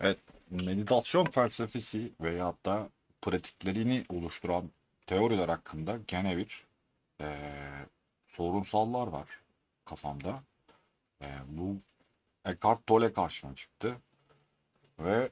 Evet, meditasyon felsefesi veyahut da pratiklerini oluşturan teoriler hakkında gene bir eee, sorunsallar var kafamda. Eee, bu Eckhart Tolle karşıma çıktı ve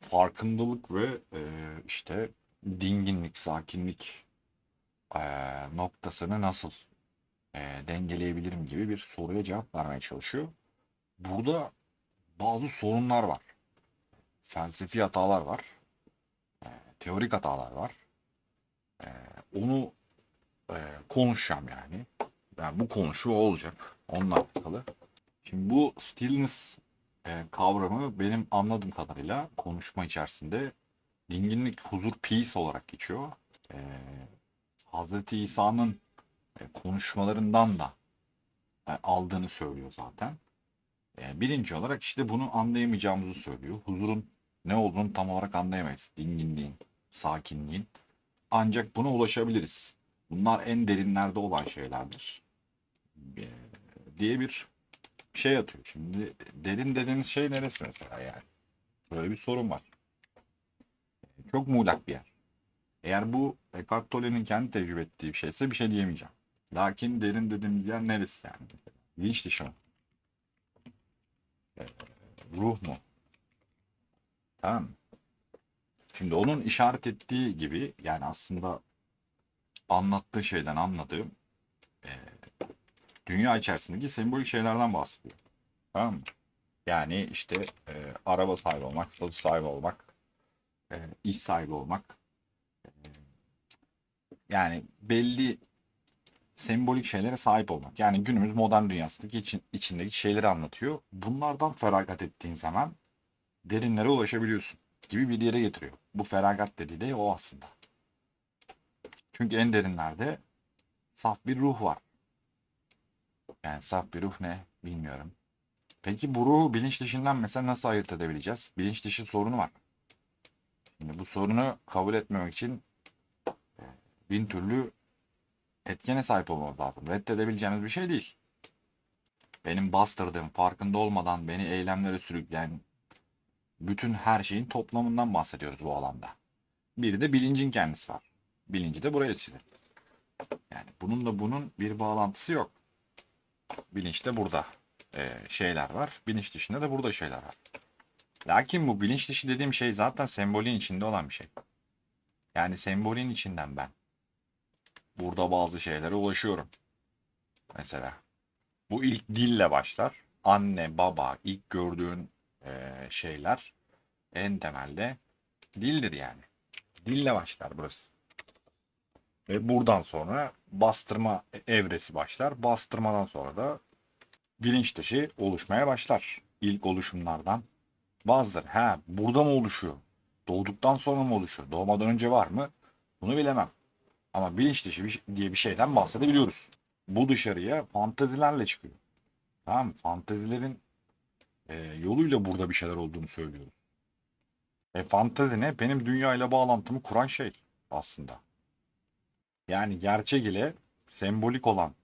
farkındalık ve eee, işte dinginlik, sakinlik eee, noktasını nasıl eee, dengeleyebilirim gibi bir soruya cevap vermeye çalışıyor. Burada bazı sorunlar var. Felsefi hatalar var. eee, teorik hatalar var. Eee, onu eee, konuşacağım yani. Yani bu konuşu olacak. Onunla alakalı. Şimdi bu stillness eee, kavramı benim anladığım kadarıyla konuşma içerisinde dinginlik, huzur, peace olarak geçiyor. Eee Hz. İsa'nın e, konuşmalarından da e, aldığını söylüyor zaten. E, birinci olarak işte bunu anlayamayacağımızı söylüyor. Huzurun ne olduğunu tam olarak anlayamayız. Dinginliğin, sakinliğin. Ancak buna ulaşabiliriz. Bunlar en derinlerde olan şeylerdir. E, diye bir şey atıyor. Şimdi derin dediğimiz şey neresi mesela yani? Böyle bir sorun var. Çok muğlak bir yer. Eğer bu Eckhart Tolle'nin kendi tecrübe ettiği bir şeyse bir şey diyemeyeceğim. Lakin derin dediğimiz yer neresi yani? Bilinç dışı mı? Ee, ruh mu? Tamam? Şimdi onun işaret ettiği gibi yani aslında anlattığı şeyden anladığım e, dünya içerisindeki sembolik şeylerden bahsediyor. Tamam mı? Yani işte e, araba sahibi olmak, statü sahibi olmak, e, iş sahibi olmak, yani belli sembolik şeylere sahip olmak. Yani günümüz modern dünyasındaki için, içindeki şeyleri anlatıyor. Bunlardan feragat ettiğin zaman derinlere ulaşabiliyorsun gibi bir yere getiriyor. Bu feragat dediği de o aslında. Çünkü en derinlerde saf bir ruh var. Yani saf bir ruh ne bilmiyorum. Peki bu ruhu bilinç dışından mesela nasıl ayırt edebileceğiz? Bilinç dışı sorunu var. Şimdi bu sorunu kabul etmemek için bin türlü etkene sahip olmamız lazım. Reddedebileceğimiz bir şey değil. Benim bastırdığım, farkında olmadan beni eylemlere sürükleyen bütün her şeyin toplamından bahsediyoruz bu alanda. Bir de bilincin kendisi var. Bilinci de buraya çizilir. Yani bununla bunun bir bağlantısı yok. Bilinçte burada e, şeyler var. Bilinç dışında da burada şeyler var. Lakin bu bilinç dışı dediğim şey zaten sembolün içinde olan bir şey. Yani sembolün içinden ben burada bazı şeylere ulaşıyorum. Mesela bu ilk dille başlar. Anne, baba, ilk gördüğün şeyler en temelde dildir yani. Dille başlar burası. Ve buradan sonra bastırma evresi başlar. Bastırmadan sonra da bilinç dışı oluşmaya başlar. İlk oluşumlardan bazıları. Ha burada mı oluşuyor? Doğduktan sonra mı oluşuyor? Doğmadan önce var mı? Bunu bilemem. Ama bilinç dışı diye bir şeyden bahsedebiliyoruz. Bu dışarıya fantezilerle çıkıyor. Tamam mı? Fantezilerin e, yoluyla burada bir şeyler olduğunu söylüyoruz. E fantezi ne? Benim dünyayla bağlantımı kuran şey aslında. Yani gerçek ile sembolik olan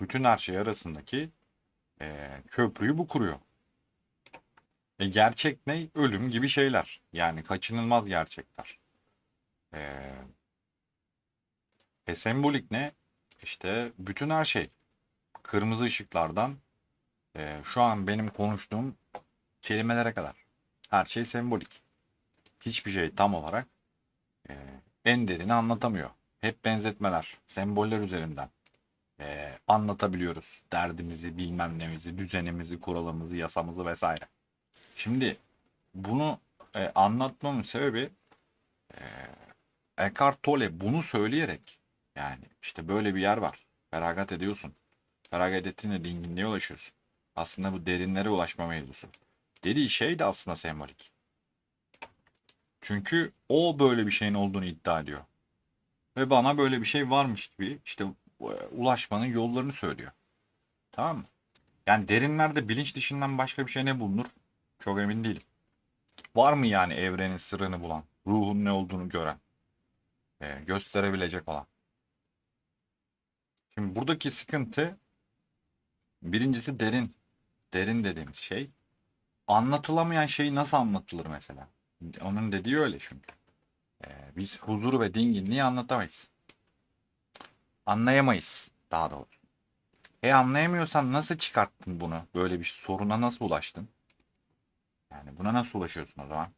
bütün her şey arasındaki e, köprüyü bu kuruyor. E gerçek ne? Ölüm gibi şeyler. Yani kaçınılmaz gerçekler. E, e sembolik ne? İşte bütün her şey. Kırmızı ışıklardan e, şu an benim konuştuğum kelimelere kadar. Her şey sembolik. Hiçbir şey tam olarak e, en derini anlatamıyor. Hep benzetmeler, semboller üzerinden e, anlatabiliyoruz. Derdimizi, bilmem nemizi, düzenimizi, kuralımızı, yasamızı vesaire. Şimdi bunu e, anlatmamın sebebi e, Eckhart Tolle bunu söyleyerek yani işte böyle bir yer var. Feragat ediyorsun. Feragat ettiğinde dinginliğe ulaşıyorsun. Aslında bu derinlere ulaşma mevzusu. Dediği şey de aslında sembolik. Çünkü o böyle bir şeyin olduğunu iddia ediyor. Ve bana böyle bir şey varmış gibi işte e, ulaşmanın yollarını söylüyor. Tamam mı? Yani derinlerde bilinç dışından başka bir şey ne bulunur? Çok emin değilim. Var mı yani evrenin sırrını bulan, ruhun ne olduğunu gören, e, gösterebilecek olan? Şimdi buradaki sıkıntı birincisi derin. Derin dediğimiz şey anlatılamayan şey nasıl anlatılır mesela? Onun dediği öyle çünkü. Ee, biz huzuru ve dinginliği anlatamayız. Anlayamayız daha doğrusu. E anlayamıyorsan nasıl çıkarttın bunu? Böyle bir soruna nasıl ulaştın? Yani buna nasıl ulaşıyorsun o zaman?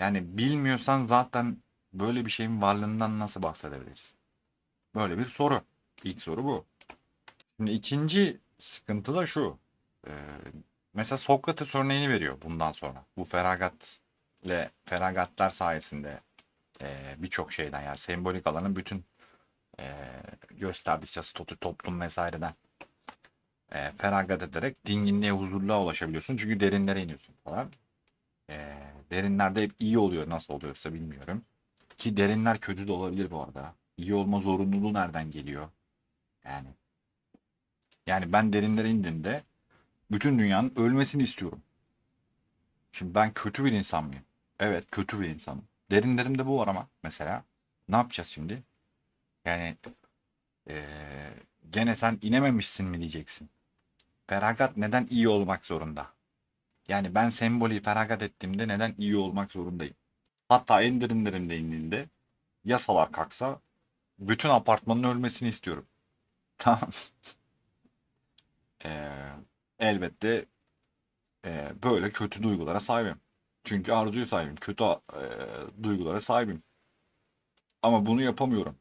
Yani bilmiyorsan zaten böyle bir şeyin varlığından nasıl bahsedebilirsin? Böyle bir soru. İlk soru bu. Şimdi ikinci sıkıntı da şu. Ee, mesela Sokrates örneğini veriyor bundan sonra. Bu feragat ile feragatlar sayesinde e, birçok şeyden yani sembolik alanın bütün e, gösterdiği statü, toplum vesaireden e, feragat ederek dinginliğe, huzurluğa ulaşabiliyorsun. Çünkü derinlere iniyorsun falan. E, derinlerde hep iyi oluyor. Nasıl oluyorsa bilmiyorum. Ki derinler kötü de olabilir bu arada. İyi olma zorunluluğu nereden geliyor? Yani yani ben derinlere indiğimde bütün dünyanın ölmesini istiyorum. Şimdi ben kötü bir insan mıyım? Evet kötü bir insanım. Derinlerimde bu var ama mesela. Ne yapacağız şimdi? Yani eee, gene sen inememişsin mi diyeceksin. Feragat neden iyi olmak zorunda? Yani ben sembolü feragat ettiğimde neden iyi olmak zorundayım? Hatta en derinlerimde indiğinde yasalar kalksa bütün apartmanın ölmesini istiyorum. Tamam. Eee, elbette eee, böyle kötü duygulara sahibim. Çünkü arzuyu sahibim. Kötü eee, duygulara sahibim. Ama bunu yapamıyorum.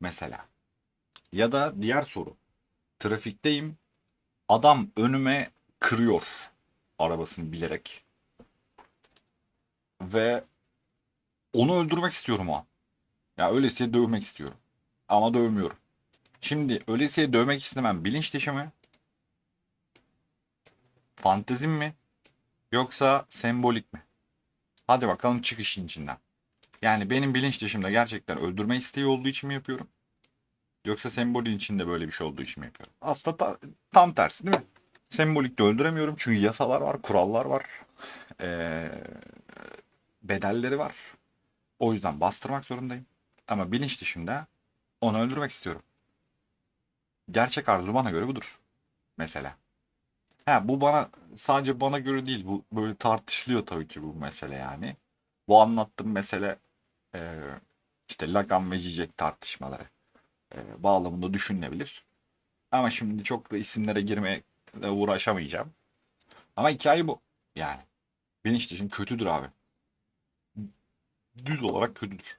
Mesela. Ya da diğer soru. Trafikteyim. Adam önüme kırıyor arabasını bilerek. Ve onu öldürmek istiyorum o an. Ya öylesiye dövmek istiyorum. Ama dövmüyorum. Şimdi öylesiye dövmek istemem bilinç dışı mı? Fantezim mi? Yoksa sembolik mi? Hadi bakalım çık içinden. Yani benim bilinç dışımda gerçekten öldürme isteği olduğu için mi yapıyorum? Yoksa sembolün içinde böyle bir şey olduğu için mi yapıyorum? Aslında ta- tam tersi değil mi? Sembolikte öldüremiyorum çünkü yasalar var, kurallar var. Ee, bedelleri var. O yüzden bastırmak zorundayım. Ama bilinç dışında onu öldürmek istiyorum. Gerçek arzu bana göre budur. Mesela. Ha bu bana sadece bana göre değil. Bu böyle tartışılıyor tabii ki bu mesele yani. Bu anlattığım mesele e, işte Lacan ve Zizek tartışmaları e, bağlamında düşünülebilir. Ama şimdi çok da isimlere girmekle uğraşamayacağım. Ama hikaye bu. Yani. Bilinç dışın kötüdür abi. Düz olarak kötüdür.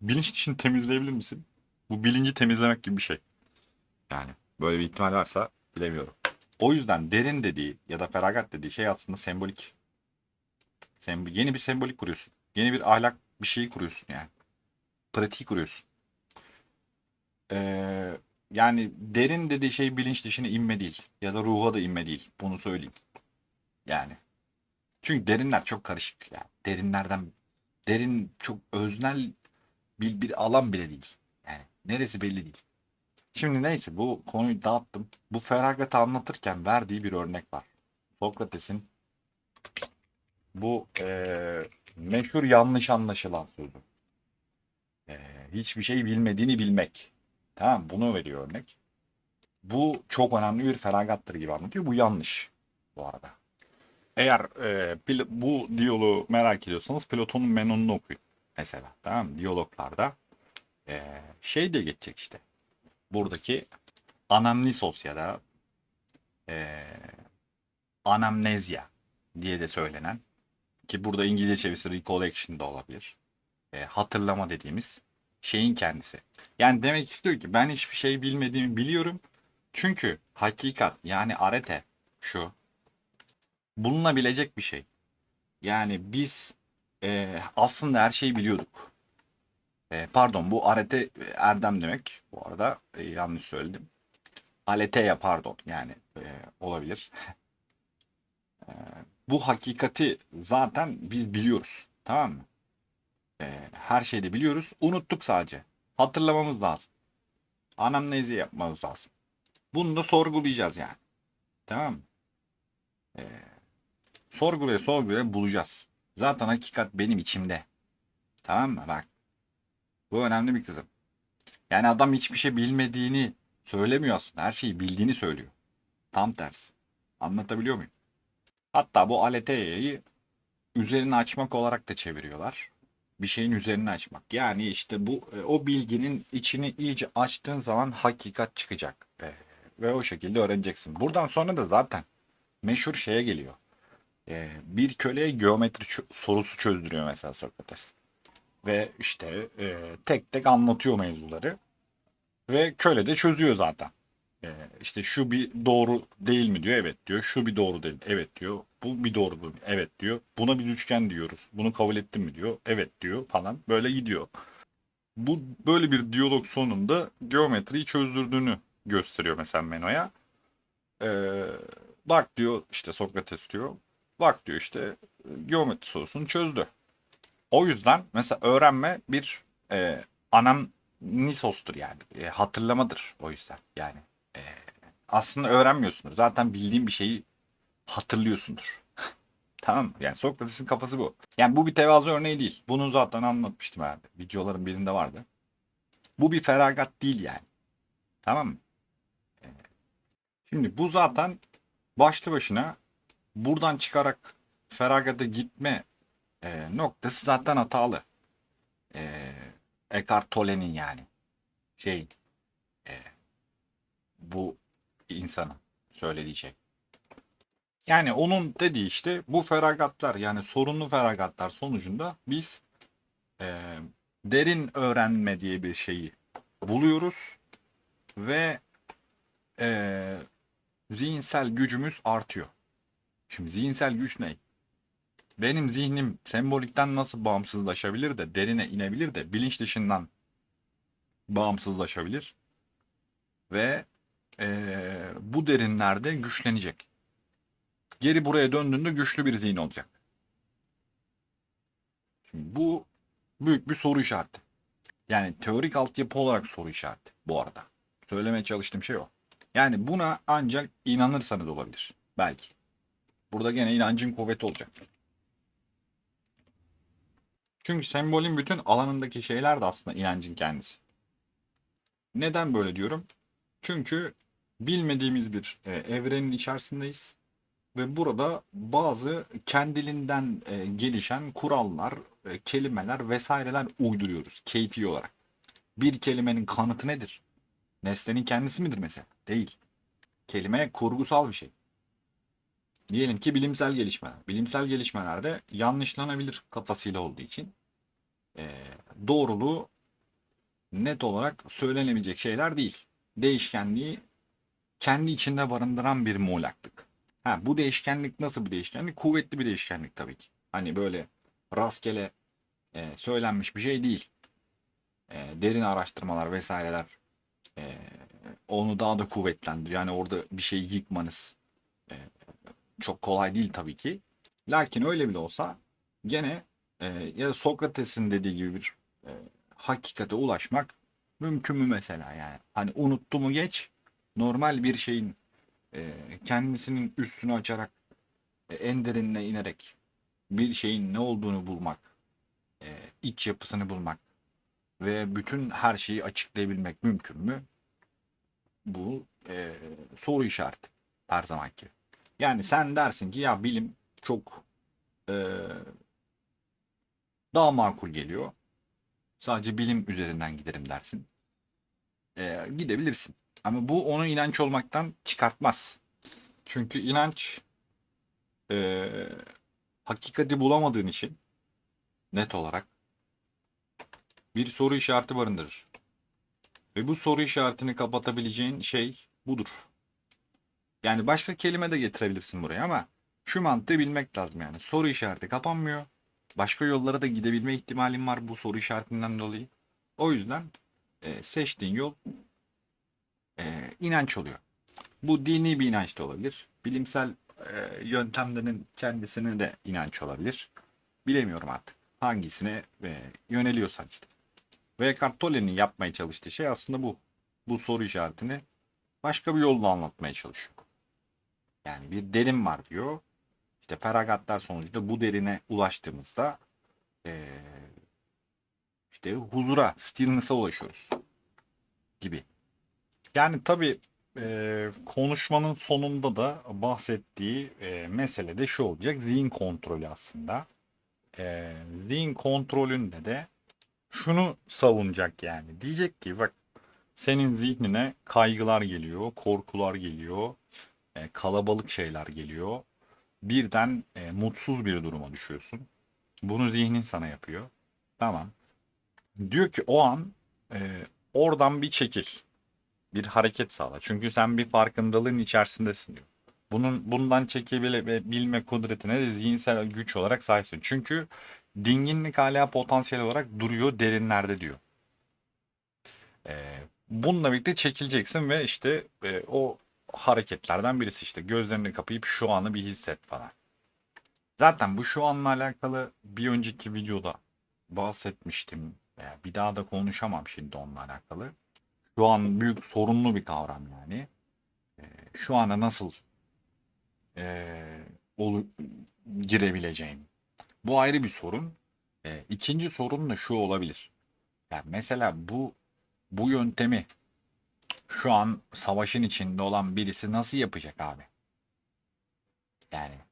Bilinç dışını temizleyebilir misin? Bu bilinci temizlemek gibi bir şey. Yani böyle bir ihtimal varsa bilemiyorum. O yüzden derin dediği ya da feragat dediği şey aslında sembolik. Sembol, yeni bir sembolik kuruyorsun. Yeni bir ahlak bir şeyi kuruyorsun yani. Pratiği kuruyorsun. Ee, yani derin dediği şey bilinç dışına inme değil. Ya da ruha da inme değil. Bunu söyleyeyim. Yani. Çünkü derinler çok karışık. Yani derinlerden derin çok öznel bir, bir alan bile değil. Yani neresi belli değil. Şimdi neyse bu konuyu dağıttım. Bu feragatı anlatırken verdiği bir örnek var. Sokrates'in bu eee, meşhur yanlış anlaşılan sözü. Eee, hiçbir şey bilmediğini bilmek. Tamam bunu veriyor örnek. Bu çok önemli bir feragattır gibi anlatıyor. Bu yanlış bu arada. Eğer pil- bu diyaloğu merak ediyorsanız Platon'un Menon'unu okuyun. Mesela tamam mı? Diyaloglarda eee, şey diye geçecek işte. Buradaki anamnisos ya da eee anamnezya diye de söylenen ki burada İngilizce çevirisi recollection da olabilir. E, hatırlama dediğimiz şeyin kendisi. Yani demek istiyor ki ben hiçbir şey bilmediğimi biliyorum. Çünkü hakikat yani arete şu bulunabilecek bir şey. Yani biz e, aslında her şeyi biliyorduk. E, pardon bu arete e, erdem demek. Bu arada e, yanlış söyledim. Aleteya pardon yani e, olabilir. E, bu hakikati zaten biz biliyoruz. Tamam mı? Ee, her şeyi biliyoruz. Unuttuk sadece. Hatırlamamız lazım. Anamnezi yapmamız lazım. Bunu da sorgulayacağız yani. Tamam mı? Ee, sorgulaya sorgulaya bulacağız. Zaten hakikat benim içimde. Tamam mı? Bak. Bu önemli bir kızım. Yani adam hiçbir şey bilmediğini söylemiyor aslında. Her şeyi bildiğini söylüyor. Tam tersi. Anlatabiliyor muyum? Hatta bu alethea'yı üzerini açmak olarak da çeviriyorlar. Bir şeyin üzerini açmak. Yani işte bu e, o bilginin içini iyice açtığın zaman hakikat çıkacak. E, ve o şekilde öğreneceksin. Buradan sonra da zaten meşhur şeye geliyor. E, bir köleye geometri sorusu çözdürüyor mesela Sokrates. Ve işte e, tek tek anlatıyor mevzuları. Ve köle de çözüyor zaten. E, işte şu bir doğru değil mi diyor. Evet diyor. Şu bir doğru değil. Evet diyor. Bu bir doğru değil. Evet diyor. Buna bir üçgen diyoruz. Bunu kabul ettin mi diyor. Evet diyor falan. Böyle gidiyor. Bu böyle bir diyalog sonunda geometriyi çözdürdüğünü gösteriyor mesela Meno'ya. Ee, bak diyor işte Sokrates diyor. Bak diyor işte geometri sorusunu çözdü. O yüzden mesela öğrenme bir e, anamnisostur yani. E, hatırlamadır o yüzden yani. E, aslında öğrenmiyorsundur. Zaten bildiğin bir şeyi hatırlıyorsundur. tamam mı? Yani Sokrates'in kafası bu. Yani bu bir tevazu örneği değil. Bunu zaten anlatmıştım herhalde. Videoların birinde vardı. Bu bir feragat değil yani. Tamam mı? Ee, Şimdi bu zaten başlı başına buradan çıkarak feragata gitme e, noktası zaten hatalı. E, Eckhart Tolle'nin yani şey e, bu insanın söylediği şey. Yani onun dediği işte bu feragatlar yani sorunlu feragatlar sonucunda biz e, derin öğrenme diye bir şeyi buluyoruz ve e, zihinsel gücümüz artıyor. Şimdi zihinsel güç ne? Benim zihnim sembolikten nasıl bağımsızlaşabilir de derine inebilir de bilinç dışından bağımsızlaşabilir ve e, bu derinlerde güçlenecek. Geri buraya döndüğünde güçlü bir zihin olacak. Şimdi bu büyük bir soru işareti. Yani teorik altyapı olarak soru işareti bu arada. Söylemeye çalıştığım şey o. Yani buna ancak inanırsanız olabilir. Belki. Burada gene inancın kuvveti olacak. Çünkü sembolün bütün alanındaki şeyler de aslında inancın kendisi. Neden böyle diyorum? Çünkü bilmediğimiz bir e, evrenin içerisindeyiz. Ve burada bazı kendiliğinden e, gelişen kurallar, e, kelimeler vesaireler uyduruyoruz keyfi olarak. Bir kelimenin kanıtı nedir? Nesnenin kendisi midir mesela? Değil. Kelime kurgusal bir şey. Diyelim ki bilimsel gelişmeler. Bilimsel gelişmelerde yanlışlanabilir kafasıyla olduğu için e, doğruluğu net olarak söylenebilecek şeyler değil. Değişkenliği kendi içinde barındıran bir muğlaklık. Ha, bu değişkenlik nasıl bir değişkenlik? Kuvvetli bir değişkenlik tabii ki. Hani böyle rastgele e, söylenmiş bir şey değil. E, derin araştırmalar vesaireler e, onu daha da kuvvetlendiriyor. Yani orada bir şeyi yıkmanız e, çok kolay değil tabii ki. Lakin öyle bile olsa gene e, ya Sokrates'in dediği gibi bir e, hakikate ulaşmak mümkün mü mesela yani. Hani unuttu mu geç normal bir şeyin e, kendisinin üstünü açarak e, en derinine inerek bir şeyin ne olduğunu bulmak, e, iç yapısını bulmak ve bütün her şeyi açıklayabilmek mümkün mü? Bu e, soru işareti her zamanki. Yani sen dersin ki ya bilim çok e, daha makul geliyor. Sadece bilim üzerinden giderim dersin. E, gidebilirsin. Ama bu onu inanç olmaktan çıkartmaz. Çünkü inanç e, hakikati bulamadığın için net olarak bir soru işareti barındırır. Ve bu soru işaretini kapatabileceğin şey budur. Yani başka kelime de getirebilirsin buraya ama şu mantığı bilmek lazım yani. Soru işareti kapanmıyor. Başka yollara da gidebilme ihtimalin var bu soru işaretinden dolayı. O yüzden e, seçtiğin yol e, inanç oluyor. Bu dini bir inanç da olabilir. Bilimsel e, yöntemlerin kendisine de inanç olabilir. Bilemiyorum artık. Hangisine e, yöneliyorsan işte. Ve Eckhart Tolle'nin yapmaya çalıştığı şey aslında bu. Bu soru işaretini başka bir yolla anlatmaya çalışıyor. Yani bir derin var diyor. İşte feragatlar sonucunda bu derine ulaştığımızda e, işte huzura, stillness'a ulaşıyoruz gibi. Yani tabii e, konuşmanın sonunda da bahsettiği e, mesele de şu olacak. Zihin kontrolü aslında. E, zihin kontrolünde de şunu savunacak yani. Diyecek ki bak senin zihnine kaygılar geliyor, korkular geliyor, e, kalabalık şeyler geliyor. Birden e, mutsuz bir duruma düşüyorsun. Bunu zihnin sana yapıyor. Tamam. Diyor ki o an e, oradan bir çekil. Bir hareket sağla. Çünkü sen bir farkındalığın içerisindesin diyor. Bunun bundan çekebilme kudretine de zihinsel güç olarak sahipsin. Çünkü dinginlik hala potansiyel olarak duruyor derinlerde diyor. Ee, bununla birlikte çekileceksin ve işte e, o hareketlerden birisi işte gözlerini kapayıp şu anı bir hisset falan. Zaten bu şu anla alakalı bir önceki videoda bahsetmiştim. Bir daha da konuşamam şimdi onunla alakalı. Şu an büyük sorunlu bir kavram yani. Ee, şu ana nasıl e, girebileceğim. Bu ayrı bir sorun. Ee, ikinci sorun da şu olabilir. Yani mesela bu bu yöntemi şu an savaşın içinde olan birisi nasıl yapacak abi? Yani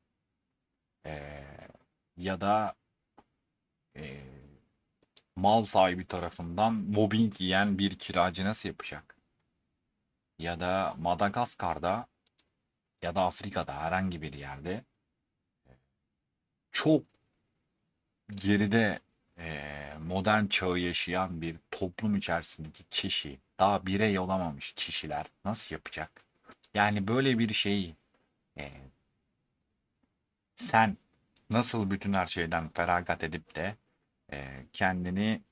eee, ya da eee, mal sahibi tarafından mobbing yiyen bir kiracı nasıl yapacak? Ya da Madagaskar'da ya da Afrika'da herhangi bir yerde çok geride modern çağı yaşayan bir toplum içerisindeki kişi, daha birey olamamış kişiler nasıl yapacak? Yani böyle bir şeyi eee, sen nasıl bütün her şeyden feragat edip de eee, kendini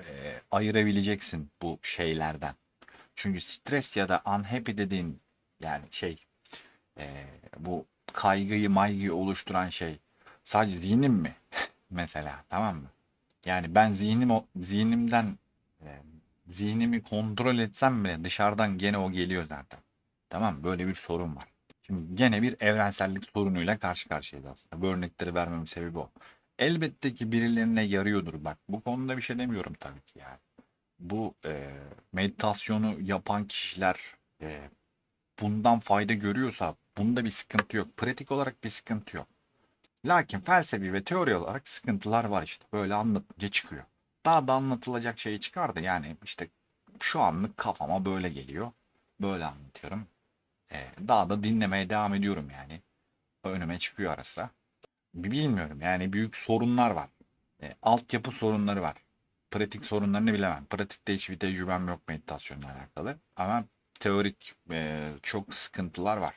eee, ayırabileceksin bu şeylerden? Çünkü stres ya da unhappy dediğin yani şey eee, bu kaygıyı maygıyı oluşturan şey sadece zihnin mi? Mesela tamam mı? Yani ben zihnim zihnimden e, zihnimi kontrol etsem bile dışarıdan gene o geliyor zaten. Tamam? Böyle bir sorun var. Şimdi gene bir evrensellik sorunuyla karşı karşıyayız aslında. Bu örnekleri vermemin sebebi o. Elbette ki birilerine yarıyordur bak. Bu konuda bir şey demiyorum tabii ki yani. Bu e, meditasyonu yapan kişiler e, bundan fayda görüyorsa bunda bir sıkıntı yok. Pratik olarak bir sıkıntı yok. Lakin felsefi ve teori olarak sıkıntılar var işte. Böyle anlatınca çıkıyor. Daha da anlatılacak şey çıkardı. Yani işte şu anlık kafama böyle geliyor. Böyle anlatıyorum. Ee, daha da dinlemeye devam ediyorum yani. Önüme çıkıyor ara sıra. Bilmiyorum yani büyük sorunlar var. Ee, altyapı sorunları var. Pratik sorunlarını bilemem. Pratikte hiçbir tecrübem yok meditasyonla alakalı. Ama teorik e, çok sıkıntılar var.